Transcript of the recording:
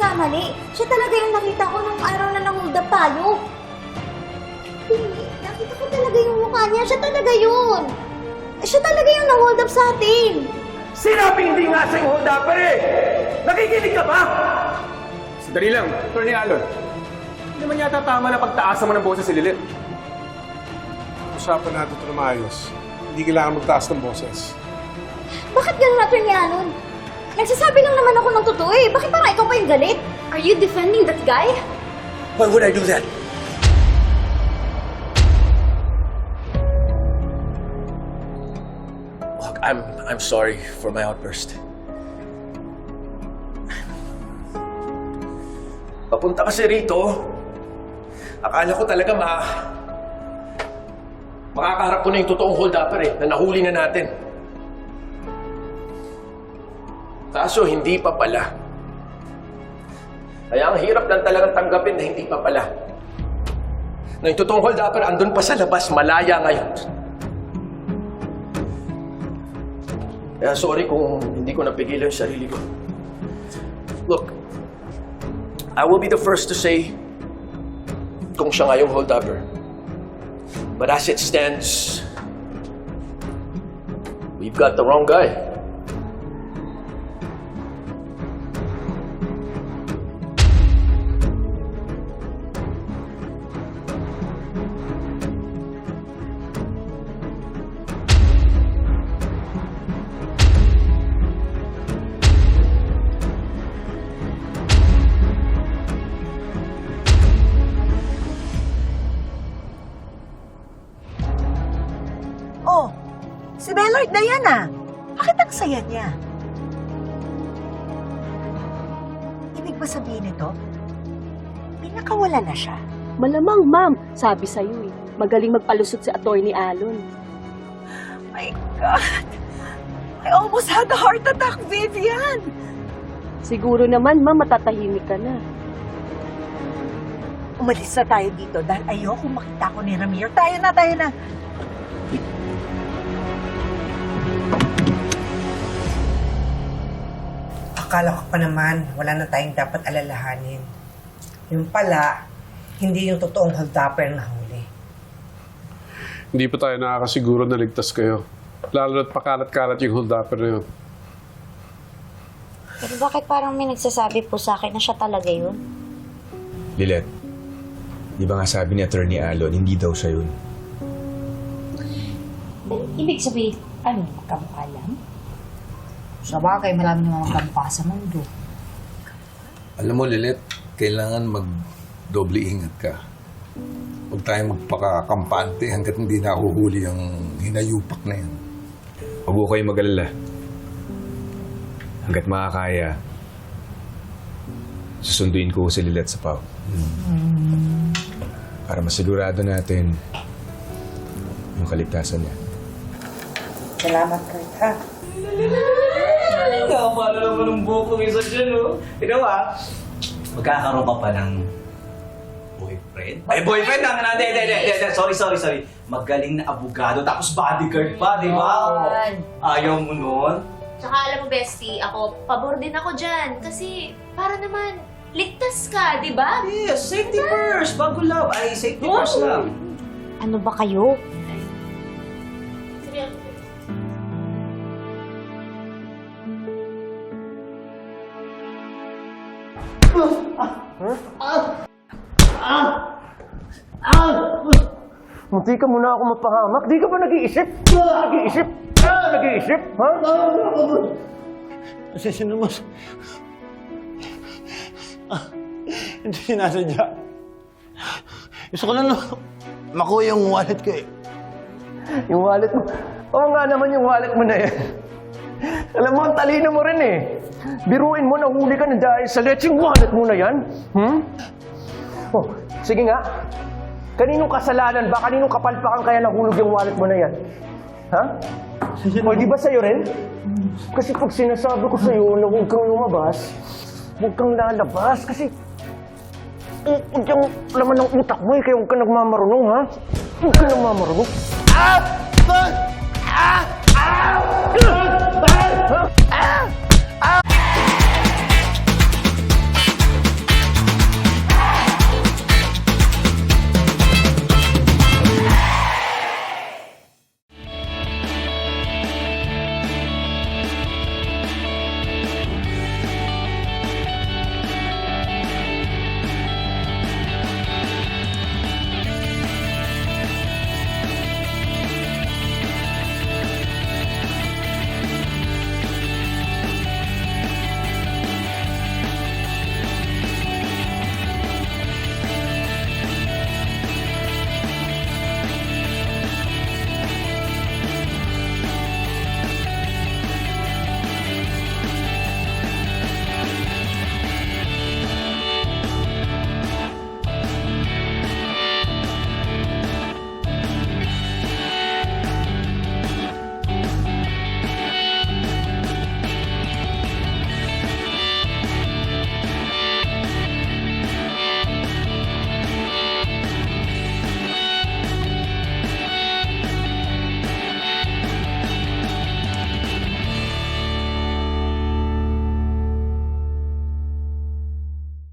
nagkamali. Siya talaga yung nakita ko nung araw na nang-hold up tayo. Hindi, nakita ko talaga yung mukha niya. Siya talaga yun. Siya talaga yung nang-hold up sa atin. Sinabing hindi nga sa'yo hold upper eh! Nakikinig ka ba? Sandali lang, Attorney Alon. Hindi naman yata tama na pagtaasan mo ng boses si Lilith. Usapan natin ito na maayos. Hindi kailangan magtaas ng boses. Bakit ganun ni Anon? Nagsasabi lang naman ako ng totoo eh. Bakit parang ikaw pa yung galit? Are you defending that guy? Why would I do that? Look, I'm, I'm sorry for my outburst. Papunta kasi rito, akala ko talaga ma... Makakaharap ko na yung totoong hold-upper eh, na nahuli na natin. Kaso hindi pa pala. Kaya ang hirap lang talagang tanggapin na hindi pa pala. Na yung totoong hold-upper andun pa sa labas, malaya ngayon. Kaya sorry kung hindi ko napigilan yung sarili ko. Look, I will be the first to say kung siya nga yung hold-upper. But as it stands, we've got the wrong guy. Si Bellard na yan ah. Bakit ang saya niya? Ibig ba sabihin nito? Pinakawala na siya. Malamang, ma'am. Sabi sa'yo eh. Magaling magpalusot si Attorney Alon. My God! I almost had a heart attack, Vivian! Siguro naman, ma'am, matatahimik ka na. Umalis na tayo dito dahil ayoko makita ko ni Ramir. Tayo na, tayo na. Akala ko pa naman, wala na tayong dapat alalahanin. Yung pala, hindi yung totoong holdupper na huli. Hindi pa tayo nakakasiguro na ligtas kayo. Lalo na't pakalat-kalat yung hold-upper na yun. Pero bakit parang may nagsasabi po sa akin na siya talaga yun? Lilet, di ba nga sabi ni Attorney Alon, hindi daw siya yun. Ibig sabihin, ano, magkamukha lang? Sa bagay, marami naman magkamukha sa mundo. Alam mo, Lilet, kailangan mag-doble ingat ka. Huwag tayong magpakakampante hanggat hindi nahuhuli ang hinayupak na yan. Huwag ko kayo mag-alala. Hanggat makakaya, susunduin ko si Lilet sa PAW. Para masigurado natin yung kaligtasan niya. Salamat, Kurt, ha? Nakapala naman ng bukong isa dyan, no? Ikaw ah, magkakaroon ka pa ng boyfriend? Ay, boyfriend ang na, hindi, hindi, hindi, hindi, sorry, sorry, sorry. Magaling na abogado, tapos bodyguard pa, di ba? Ayaw mo nun? Tsaka alam mo, bestie, ako, pabor din ako dyan. Kasi, para naman, ligtas ka, di ba? Yes, safety first, bago love. Ay, safety first lang. Ano ba kayo? Munti ka muna ako mapahamak. Di ka ba nag-iisip? Nag-iisip? Nag-iisip? Ha? Pasensya na, boss. Ah, hindi sinasadya. Gusto ko lang na makuha yung wallet ko eh. Yung wallet mo. Oo nga naman yung wallet mo na yan. Alam mo, ang talino mo rin eh. Biruin mo, nahuli ka na dahil sa leching wallet mo na yan. Hmm? Oh, sige nga. Kaninong kasalanan ba? Kaninong kapalpakan kaya nahulog yung wallet mo na yan? Ha? O di ba sa'yo rin? Kasi pag sinasabi ko sa'yo na huwag kang lumabas, huwag kang lalabas kasi u- u- yung laman ng utak mo eh, kaya huwag ka nagmamarunong, ha? Huwag ka nagmamarunong. Ah! Ah!